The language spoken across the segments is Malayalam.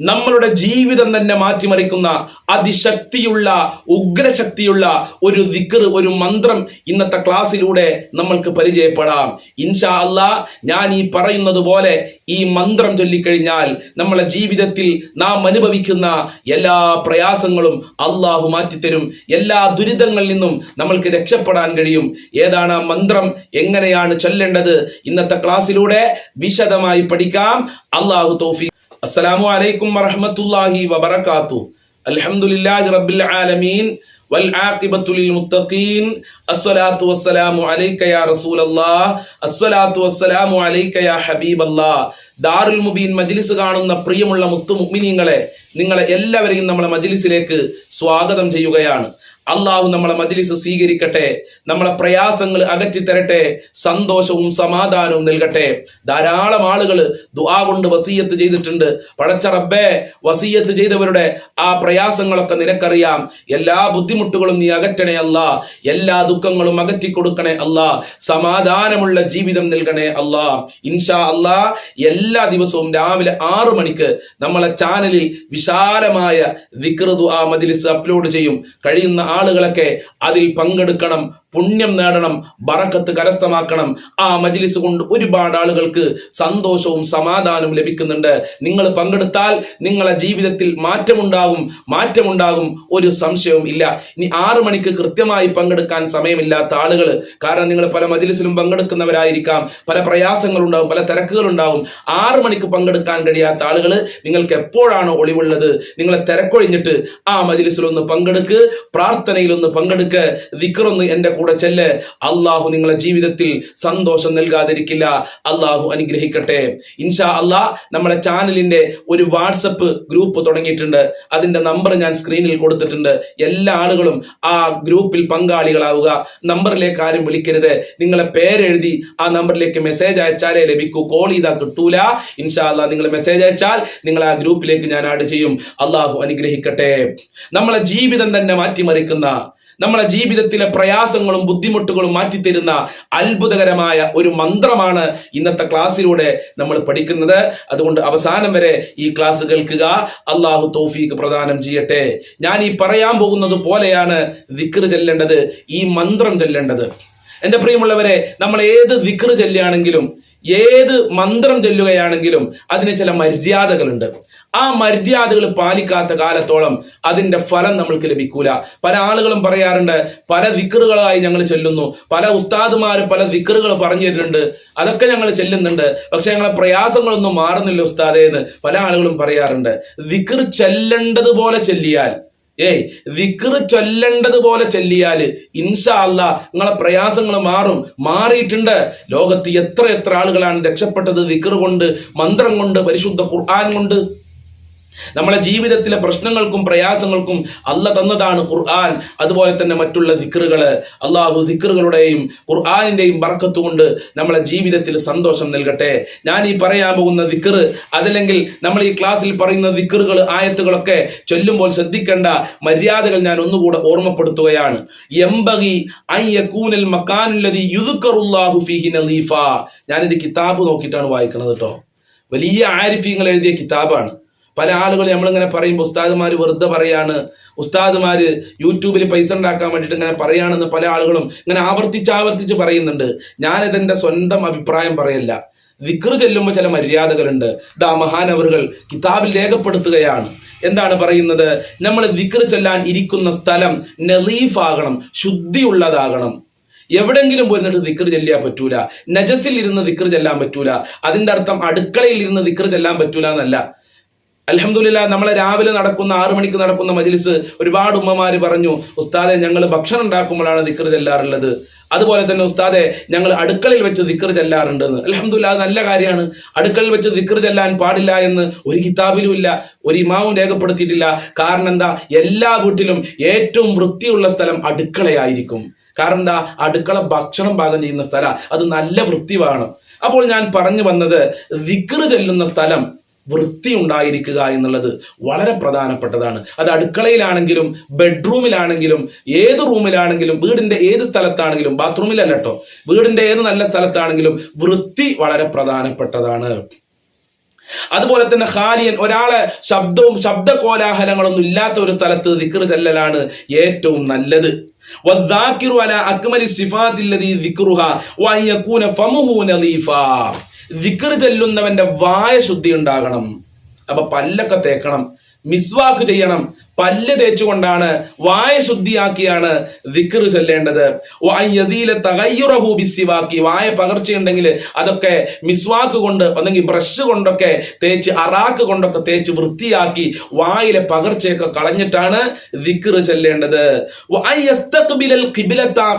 നമ്മളുടെ ജീവിതം തന്നെ മാറ്റിമറിക്കുന്ന അതിശക്തിയുള്ള ഉഗ്രശക്തിയുള്ള ഒരു ദിക്ർ ഒരു മന്ത്രം ഇന്നത്തെ ക്ലാസ്സിലൂടെ നമ്മൾക്ക് പരിചയപ്പെടാം. ഇൻഷാ അല്ലാ ഞാൻ ഈ പറയുന്നത് പോലെ ഈ മന്ത്രം ചൊല്ലിക്കഴിഞ്ഞാൽ നമ്മളെ ജീവിതത്തിൽ നാം അനുഭവിക്കുന്ന എല്ലാ പ്രയാസങ്ങളും അള്ളാഹു മാറ്റിത്തരും. എല്ലാ ദുരിതങ്ങളിൽ നിന്നും നമ്മൾക്ക് രക്ഷപ്പെടാൻ കഴിയും. ഏതാണ് ആ മന്ത്രം? എങ്ങനെയാണ് ചൊല്ലേണ്ടത്? ഇന്നത്തെ ക്ലാസ്സിലൂടെ വിശദമായി പഠിക്കാം. അള്ളാഹു തോഫി അസ്സലാമു അലൈക്കും വറഹമത്തല്ലാഹി വബർക്കാത്തു അൽഹംദുലില്ലാഹി റബ്ബിൽ ആലമീൻ. വൽ ആഖിബത്തു ലിൽ മുത്തഖീൻ. അസ്സലാത്തു വസ്സലാമു അലൈക യാ റസൂലല്ലാഹ്. അസ്സലാത്തു വസ്സലാമു അലൈക യാ ഹബീബല്ലാഹ്. ദാറുൽ മുബീൻ മജ്ലിസ് കാണുന്ന പ്രിയമുള്ള മുത്തു മുഅ്മിനീങ്ങളെ നിങ്ങളെ എല്ലാവരെയും നമ്മളെ മജ്ലിസിലേക്ക് സ്വാഗതം ചെയ്യുകയാണ്. അള്ളാഹു നമ്മളെ മജ്ലിസ് സ്വീകരിക്കട്ടെ നമ്മളെ പ്രയാസങ്ങൾ അകറ്റി തരട്ടെ സന്തോഷവും സമാധാനവും നൽകട്ടെ. ധാരാളം ആളുകൾ ദുആ കൊണ്ട് വസീയത്ത് ചെയ്തിട്ടുണ്ട്. പടച്ച റബ്ബേ വസീയത്ത് ചെയ്തവരുടെ ആ പ്രയാസങ്ങളൊക്കെ നിനക്കറിയാം. എല്ലാ ബുദ്ധിമുട്ടുകളും നീ അകറ്റണേ അല്ല. എല്ലാ ദുഃഖങ്ങളും അകറ്റി കൊടുക്കണേ അല്ല. സമാധാനമുള്ള ജീവിതം നൽകണേ അല്ല. ഇൻഷാ അല്ലാ എല്ലാ ദിവസവും രാവിലെ ആറു മണിക്ക് നമ്മളെ ചാനലിൽ വിശാലമായ വിക്രതു ആ മജ്ലിസ് അപ്ലോഡ് ചെയ്യും. കഴിയുന്ന ആളുകളൊക്കെ അതിൽ പങ്കെടുക്കണം പുണ്യം നേടണം ബറക്കത്ത് കരസ്ഥമാക്കണം. ആ മജിലിസ് കൊണ്ട് ഒരുപാട് ആളുകൾക്ക് സന്തോഷവും സമാധാനവും ലഭിക്കുന്നുണ്ട്. നിങ്ങൾ പങ്കെടുത്താൽ നിങ്ങളെ ജീവിതത്തിൽ മാറ്റമുണ്ടാകും മാറ്റമുണ്ടാകും. ഒരു സംശയവും ഇല്ല. ഇനി ആറു മണിക്ക് കൃത്യമായി പങ്കെടുക്കാൻ സമയമില്ലാത്ത ആളുകൾ കാരണം നിങ്ങൾ പല മജിലിസിലും പങ്കെടുക്കുന്നവരായിരിക്കാം. പല പ്രയാസങ്ങളുണ്ടാവും പല തിരക്കുകളുണ്ടാവും. ആറു മണിക്ക് പങ്കെടുക്കാൻ കഴിയാത്ത ആളുകൾ നിങ്ങൾക്ക് എപ്പോഴാണ് ഒളിവുള്ളത്? നിങ്ങളെ തിരക്കൊഴിഞ്ഞിട്ട് ആ മജിലിസിലൊന്ന് പങ്കെടുക്ക് പ്രാർത്ഥനയിലൊന്ന് പങ്കെടുക്ക് ദിക്കറൊന്ന് എന്റെ കൂടെ ചെല്ല്. അള്ളാഹു നിങ്ങളെ ജീവിതത്തിൽ സന്തോഷം നൽകാതിരിക്കില്ല. അള്ളാഹു അനുഗ്രഹിക്കട്ടെ. ഇൻഷാ അള്ളാ നമ്മുടെ ചാനലിന്റെ ഒരു വാട്സപ്പ് ഗ്രൂപ്പ് തുടങ്ങിയിട്ടുണ്ട്. അതിന്റെ നമ്പർ ഞാൻ സ്ക്രീനിൽ കൊടുത്തിട്ടുണ്ട്. എല്ലാ ആളുകളും ആ ഗ്രൂപ്പിൽ പങ്കാളികളാവുക. നമ്പറിലേക്ക് ആരും വിളിക്കരുത്. നിങ്ങളെ പേരെഴുതി ആ നമ്പറിലേക്ക് മെസ്സേജ് അയച്ചാലേ ലഭിക്കൂ. കോൾ ചെയ്താൽ കിട്ടൂല. ഇൻഷാ അള്ളാ നിങ്ങൾ മെസ്സേജ് അയച്ചാൽ നിങ്ങൾ ആ ഗ്രൂപ്പിലേക്ക് ഞാൻ ആഡ് ചെയ്യും. അള്ളാഹു അനുഗ്രഹിക്കട്ടെ. നമ്മളെ ജീവിതം തന്നെ മാറ്റിമറിക്കുന്ന നമ്മളെ ജീവിതത്തിലെ പ്രയാസങ്ങളും ബുദ്ധിമുട്ടുകളും മാറ്റിത്തരുന്ന അത്ഭുതകരമായ ഒരു മന്ത്രമാണ് ഇന്നത്തെ ക്ലാസ്സിലൂടെ നമ്മൾ പഠിക്കുന്നത്. അതുകൊണ്ട് അവസാനം വരെ ഈ ക്ലാസ് കേൾക്കുക. അള്ളാഹു തോഫീക്ക് പ്രദാനം ചെയ്യട്ടെ. ഞാൻ ഈ പറയാൻ പോകുന്നത് പോലെയാണ് ദിക്ർ ചെല്ലേണ്ടത് ഈ മന്ത്രം ചെല്ലേണ്ടത്. എന്റെ പ്രിയമുള്ളവരെ നമ്മൾ ഏത് ദിക്ർ ചെല്ലുകയാണെങ്കിലും ഏത് മന്ത്രം ചൊല്ലുകയാണെങ്കിലും അതിന് ചില മര്യാദകളുണ്ട്. ആ മര്യാദകൾ പാലിക്കാത്ത കാലത്തോളം അതിന്റെ ഫലം നമ്മൾക്ക് ലഭിക്കൂല. പല ആളുകളും പറയാറുണ്ട് പല ദിക്കറുകളായി ഞങ്ങൾ ചെല്ലുന്നു. പല ഉസ്താദുമാരും പല ദിക്കറുകൾ പറഞ്ഞു തരുന്നുണ്ട്. അതൊക്കെ ഞങ്ങൾ ചെല്ലുന്നുണ്ട്. പക്ഷെ ഞങ്ങളെ പ്രയാസങ്ങളൊന്നും മാറുന്നില്ല ഉസ്താദേ എന്ന് പല ആളുകളും പറയാറുണ്ട്. ദിക്കർ ചെല്ലേണ്ടതുപോലെ ചെല്ലിയാൽ ഏയ് വിക്ർ ചൊല്ലേണ്ടതുപോലെ ചെല്ലിയാൽ ഇൻഷാ അല്ല നിങ്ങളെ പ്രയാസങ്ങൾ മാറും. മാറിയിട്ടുണ്ട്. ലോകത്ത് എത്ര എത്ര ആളുകളാണ് രക്ഷപ്പെട്ടത് വിക്ർ കൊണ്ട് മന്ത്രം കൊണ്ട് പരിശുദ്ധ ഖുർആൻ കൊണ്ട്. നമ്മളെ ജീവിതത്തിലെ പ്രശ്നങ്ങൾക്കും പ്രയാസങ്ങൾക്കും അല്ല തന്നതാണ് ഖുർആൻ. അതുപോലെ തന്നെ മറ്റുള്ള ദിക്റുകൾ അള്ളാഹു ദിക്റുകളുടെയും ഖുർആാനിന്റെയും വറക്കത്തുകൊണ്ട് നമ്മളെ ജീവിതത്തിൽ സന്തോഷം നൽകട്ടെ. ഞാൻ ഈ പറയാൻ പോകുന്ന ദിക്ർ അതല്ലെങ്കിൽ നമ്മൾ ഈ ക്ലാസ്സിൽ പറയുന്ന ദിക്റുകൾ ആയത്തുകളൊക്കെ ചൊല്ലുമ്പോൾ ശ്രദ്ധിക്കേണ്ട മര്യാദകൾ ഞാൻ ഒന്നുകൂടെ ഓർമ്മപ്പെടുത്തുകയാണ്. ഫീഹി നലീഫ ഞാനിത് കിതാബ് നോക്കിയിട്ടാണ് വായിക്കുന്നത് കേട്ടോ വലിയ ആരിഫീങ്ങൾ എഴുതിയ കിതാബാണ്. പല ആളുകൾ നമ്മളിങ്ങനെ പറയുമ്പോൾ ഉസ്താദുമാർ വെറുതെ പറയാണ്. ഉസ്താദുമാർ യൂട്യൂബിൽ പൈസ ഉണ്ടാക്കാൻ വേണ്ടിയിട്ട് ഇങ്ങനെ പറയുകയാണെന്ന് പല ആളുകളും ഇങ്ങനെ ആവർത്തിച്ച് ആവർത്തിച്ച് പറയുന്നുണ്ട്. ഞാനിതെന്റെ സ്വന്തം അഭിപ്രായം പറയല്ല. വിക്റ് ചെല്ലുമ്പോൾ ചില മര്യാദകളുണ്ട്. ദാ മഹാനവറുകൾ കിതാബിൽ രേഖപ്പെടുത്തുകയാണ്. എന്താണ് പറയുന്നത്? നമ്മൾ വിക്റ് ചെല്ലാൻ ഇരിക്കുന്ന സ്ഥലം നെലീഫാകണം ശുദ്ധിയുള്ളതാകണം. എവിടെങ്കിലും പോയിരുന്നിട്ട് ദിക്ർ ചെല്ലാൻ പറ്റൂല. നജസിൽ ഇരുന്ന് ദിക്ർ ചെല്ലാൻ പറ്റൂല. അതിന്റെ അർത്ഥം അടുക്കളയിൽ ഇരുന്ന് ദിക്ർ ചെല്ലാൻ പറ്റൂല എന്നല്ല. അലഹമുല്ല നമ്മളെ രാവിലെ നടക്കുന്ന ആറു മണിക്ക് നടക്കുന്ന മജ്ലിസ് ഒരുപാട് ഉമ്മമാര് പറഞ്ഞു ഉസ്താദെ ഞങ്ങൾ ഭക്ഷണം ഉണ്ടാക്കുമ്പോഴാണ് ദിക്കർ ചെല്ലാറുള്ളത്. അതുപോലെ തന്നെ ഉസ്താദെ ഞങ്ങൾ അടുക്കളയിൽ വെച്ച് ദിക്കർ ചെല്ലാറുണ്ട് എന്ന് അലഹമുല്ല അത് നല്ല കാര്യമാണ്. അടുക്കളയിൽ വെച്ച് ദിക്കർ ചെല്ലാൻ പാടില്ല എന്ന് ഒരു കിതാബിലും ഇല്ല ഒരു ഇമാവും രേഖപ്പെടുത്തിയിട്ടില്ല. കാരണം എന്താ? എല്ലാ വീട്ടിലും ഏറ്റവും വൃത്തിയുള്ള സ്ഥലം അടുക്കളയായിരിക്കും. കാരണം എന്താ? അടുക്കള ഭക്ഷണം പാകം ചെയ്യുന്ന സ്ഥല. അത് നല്ല വൃത്തി വേണം അപ്പോൾ ഞാൻ പറഞ്ഞു വന്നത് ദിക്ർ ചെല്ലുന്ന സ്ഥലം വൃത്തി ഉണ്ടായിരിക്കുക എന്നുള്ളത് വളരെ പ്രധാനപ്പെട്ടതാണ്. അത് അടുക്കളയിലാണെങ്കിലും ബെഡ്റൂമിലാണെങ്കിലും ഏത് റൂമിലാണെങ്കിലും വീടിന്റെ ഏത് സ്ഥലത്താണെങ്കിലും ബാത്റൂമിലല്ല കേട്ടോ വീടിന്റെ ഏത് നല്ല സ്ഥലത്താണെങ്കിലും വൃത്തി വളരെ പ്രധാനപ്പെട്ടതാണ്. അതുപോലെ തന്നെ ഖാലിയൻ ഒരാളെ ശബ്ദവും ശബ്ദ കോലാഹലങ്ങളൊന്നും ഇല്ലാത്ത ഒരു സ്ഥലത്ത് ദിക്കർ ചെല്ലലാണ് ഏറ്റവും നല്ലത്. അക്മലി സിഫാത്തില്ലതി ദിക്റുഹ വയ്യക്കൂന ഫമുഹു നലീഫ ദിക്കർ ചെല്ലുന്നവന്റെ വായ ശുദ്ധി ഉണ്ടാകണം അപ്പൊ പല്ലൊക്കെ തേക്കണം. മിസ്വാക്ക് ചെയ്യണം. പല്ല് തേച്ചുകൊണ്ടാണ് വായ ശുദ്ധിയാക്കിയാണ് ദിക്കർ ചൊല്ലേണ്ടത്. തകയ്യുറഹൂബിസിവാക്കി വായ പകർച്ചയുണ്ടെങ്കിൽ അതൊക്കെ മിസ്വാക്ക് കൊണ്ട് അല്ലെങ്കിൽ ബ്രഷ് കൊണ്ടൊക്കെ തേച്ച് അറാക്ക് കൊണ്ടൊക്കെ തേച്ച് വൃത്തിയാക്കി വായിലെ പകർച്ചയൊക്കെ കളഞ്ഞിട്ടാണ് ദിക്കർ ചൊല്ലേണ്ടത്.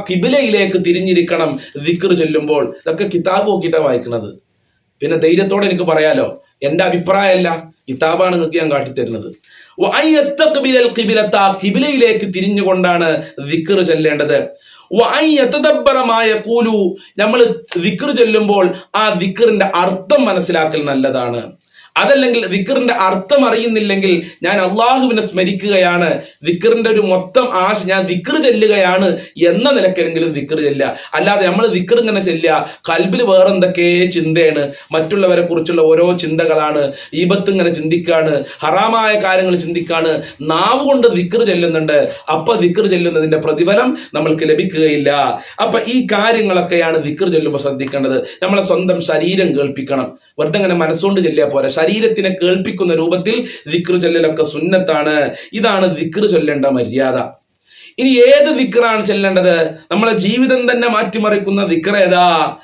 കിബിലയിലേക്ക് തിരിഞ്ഞിരിക്കണം ദിക്കർ ചെല്ലുമ്പോൾ. ഇതൊക്കെ കിതാബ് നോക്കിയിട്ടാണ് വായിക്കുന്നത് പിന്നെ ധൈര്യത്തോടെ എനിക്ക് പറയാലോ. എന്റെ അഭിപ്രായമല്ല കിതാബാണ് നിങ്ങൾക്ക് ഞാൻ കാട്ടിത്തരുന്നത്. കിബിലയിലേക്ക് തിരിഞ്ഞുകൊണ്ടാണ് ദിക്കർ ചൊല്ലേണ്ടത്. നമ്മൾ ദിക്കർ ചൊല്ലുമ്പോൾ ആ ദിക്കറിന്റെ അർത്ഥം മനസ്സിലാക്കൽ നല്ലതാണ്. അതല്ലെങ്കിൽ ദിക്കറിന്റെ അർത്ഥം അറിയുന്നില്ലെങ്കിൽ ഞാൻ അള്ളാഹുവിനെ സ്മരിക്കുകയാണ്. ദിക്കറിന്റെ ഒരു മൊത്തം ആശ ഞാൻ ദിക്കർ ചെല്ലുകയാണ് എന്ന നിലക്കെങ്കിലും ദിക്കർ ചെല്ലുക. അല്ലാതെ നമ്മൾ ദിക്കർ ഇങ്ങനെ ചെല്ലുക കൽബിൽ വേറെന്തൊക്കെ ചിന്തയാണ് മറ്റുള്ളവരെ കുറിച്ചുള്ള ഓരോ ചിന്തകളാണ് ഈപത്ത് ഇങ്ങനെ ചിന്തിക്കാണ് ഹറാമായ കാര്യങ്ങൾ ചിന്തിക്കാണ് നാവ് കൊണ്ട് ദിക്കർ ചെല്ലുന്നുണ്ട്. അപ്പൊ ദിക്കർ ചെല്ലുന്നതിന്റെ പ്രതിഫലം നമ്മൾക്ക് ലഭിക്കുകയില്ല. അപ്പൊ ഈ കാര്യങ്ങളൊക്കെയാണ് ദിക്കർ ചെല്ലുമ്പോൾ ശ്രദ്ധിക്കേണ്ടത്. നമ്മളെ സ്വന്തം ശരീരം കേൾപ്പിക്കണം. വെറുതെ ഇങ്ങനെ മനസ്സുകൊണ്ട് ചെല്ലിയാൽ പോരാ. ശരീരത്തിനെ കേൾപ്പിക്കുന്ന രൂപത്തിൽ ദിക്ർ ചൊല്ലലൊക്കെ സുന്നത്താണ്. ഇതാണ് ദിക്ർ ചൊല്ലേണ്ട മര്യാദ. ഇനി ഏത് ദിക്റാണ് ചെല്ലേണ്ടത്? നമ്മളെ ജീവിതം തന്നെ മാറ്റിമറിക്കുന്ന ദിക്ർ ഏതാ?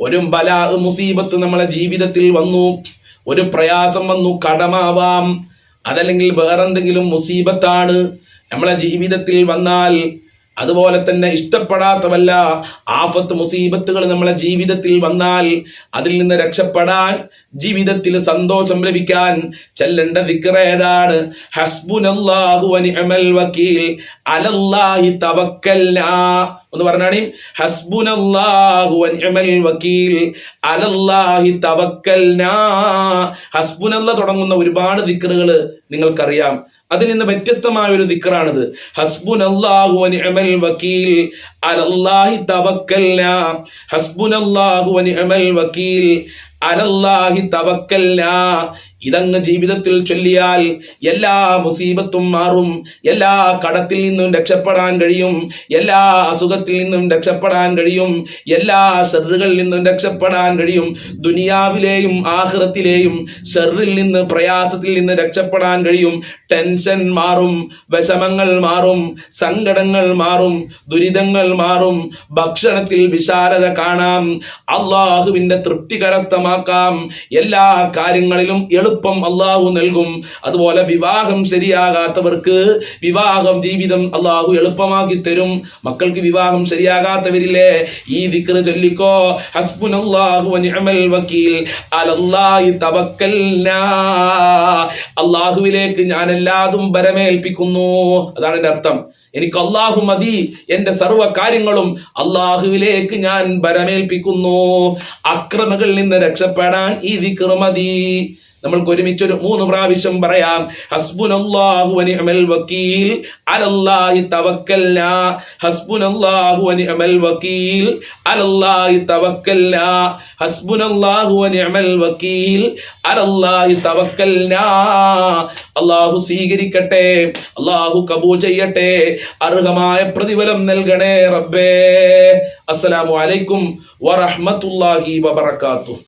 ഒരു ബലാ മുസീബത്ത് നമ്മളെ ജീവിതത്തിൽ വന്നു. ഒരു പ്രയാസം വന്നു കടമാവാം. അതല്ലെങ്കിൽ വേറെന്തെങ്കിലും മുസീബത്താണ്. നമ്മളെ ജീവിതത്തിൽ വന്നാൽ അതുപോലെ തന്നെ ഇഷ്ടപ്പെടാത്തവല്ല ആഫത്ത് മുസീബത്തുകൾ നമ്മളെ ജീവിതത്തിൽ വന്നാൽ അതിൽ നിന്ന് രക്ഷപ്പെടാൻ ജീവിതത്തിൽ സന്തോഷം ലഭിക്കാൻ ചെല്ലേണ്ട ദിക്ർ ഏതാണ്? ഹസ്ബുനല്ലാഹു വനിഅമൽ വക്കീൽ. അലല്ലാഹി തവക്കൽനാ. പറഞ്ഞാണ്. ഹസ്ബുനല്ലാഹു വനിഅമൽ വക്കീൽ. അലല്ലാഹി തവക്കൽനാ. ഹസ്ബുനല്ല തുടങ്ങുന്ന ഒരുപാട് ദിക്റുകൾ നിങ്ങൾക്കറിയാം. അതിൽ നിന്ന് വ്യത്യസ്തമായ ഒരു ദിക്റാണിത് ഹസ്ബുനല്ലാഹു വനിഅമൽ വക്കീൽ. അലല്ലാഹി തവക്കൽനാ. ഹസ്ബുനല്ലാഹു വനിഅമൽ വക്കീൽ. അലല്ലാഹി തവക്കൽനാ ഇതങ്ങ് ജീവിതത്തിൽ ചൊല്ലിയാൽ എല്ലാ മുസീബത്തും മാറും എല്ലാ കടത്തിൽ നിന്നും രക്ഷപ്പെടാൻ കഴിയും എല്ലാ അസുഖത്തിൽ നിന്നും രക്ഷപ്പെടാൻ കഴിയും എല്ലാ ഷെറുകളിൽ നിന്നും രക്ഷപ്പെടാൻ കഴിയും ദുനിയാവിലെയും ആഹൃതത്തിലെയും ഷെറിൽ നിന്ന് പ്രയാസത്തിൽ നിന്ന് രക്ഷപ്പെടാൻ കഴിയും. ടെൻഷൻ മാറും വിഷമങ്ങൾ മാറും സങ്കടങ്ങൾ മാറും ദുരിതങ്ങൾ മാറും. ഭക്ഷണത്തിൽ വിശാലത കാണാം അള്ളാഹുവിന്റെ തൃപ്തി കരസ്ഥമാക്കാം എല്ലാ കാര്യങ്ങളിലും എളുപ്പം അള്ളാഹു നൽകും. അതുപോലെ വിവാഹം ശരിയാകാത്തവർക്ക് വിവാഹം ജീവിതം അള്ളാഹു എളുപ്പമാക്കി തരും. മക്കൾക്ക് വിവാഹം ശരിയാകാത്തവരില്ലേ? ഈ ദിക്ർ ചൊല്ലിക്കോ വക്കീൽ. അള്ളാഹുവിലേക്ക് ഞാൻ എല്ലാതും ബരമേൽപ്പിക്കുന്നു അതാണ് എന്റെ അർത്ഥം. എനിക്ക് അള്ളാഹു മതി എന്റെ സർവ കാര്യങ്ങളും അള്ളാഹുവിലേക്ക് ഞാൻ ബരമേൽപ്പിക്കുന്നു അക്രമകളിൽ നിന്ന് രക്ഷപ്പെടാൻ ഈ ദിക്ർ മതി. നമ്മൾക്ക് ഒരുമിച്ച് ഒരു മൂന്ന് പ്രാവശ്യം പറയാം ഹസ്ബുനല്ലാഹു വനിഅമൽ വക്കീൽ അലല്ലാഹി തവക്കൽനാ. ഹസ്ബുനല്ലാഹു വനിഅമൽ വക്കീൽ അലല്ലാഹി തവക്കൽനാ. ഹസ്ബുനല്ലാഹു വനിഅമൽ വക്കീൽ അലല്ലാഹി തവക്കല്ല അള്ളാഹു സ്വീകരിക്കട്ടെ അള്ളാഹു കബൂൽ ചെയ്യട്ടെ അർഹമായ പ്രതിഫലം നൽകണേ റബ്ബേ. അസ്സലാമു അലൈക്കും വറഹ്മത്തുള്ളാഹി വബറകാതുഹു.